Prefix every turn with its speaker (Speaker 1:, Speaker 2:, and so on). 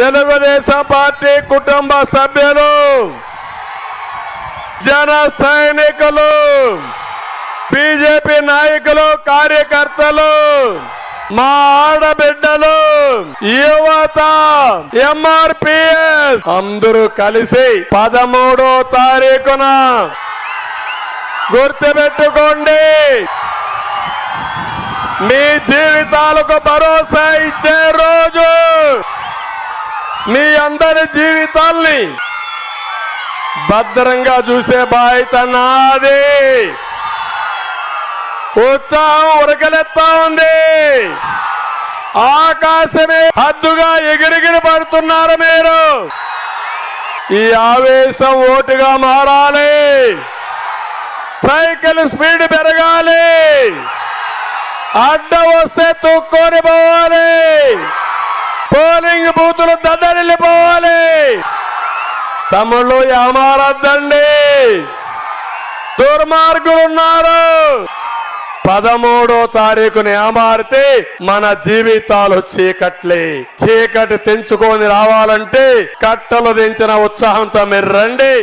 Speaker 1: Telugu Desam party కుటుంబ సభ్యులు జన సైనికులు బీజేపీ నాయకులు కార్యకర్తలు మా ఆడబిడ్డలు యువత ఎంఆర్పిఎస్ అందరూ కలిసి పదమూడో తారీఖున గుర్తుపెట్టుకోండి. మీ జీవితాలకు భరోసా ఇచ్చే రోజు మీ అందరి జీవితాల్ని భద్రంగా చూసే బాధ్యత నాది. ఉత్సాహం ఉరకలెత్తా ఉంది. ఆకాశమే హద్దుగా ఎగిరిగిరి పడుతున్నారు మీరు. ఈ ఆవేశం ఓటుగా మారాలి. సైకిల్ స్పీడ్ పెరగాలి. అడ్డ వస్తే తుక్కొని పోవాలి. పోలింగ్ బూతులు తమ్ముళ్ళు ఏమారద్దండి దుర్మార్గులు ఉన్నారు పదమూడో తారీఖుని ఏమారితే మన జీవితాలు చీకట్లే. చీకటి తెంచుకొని రావాలంటే కట్టలు దించిన ఉత్సాహంతో మీరు రండి.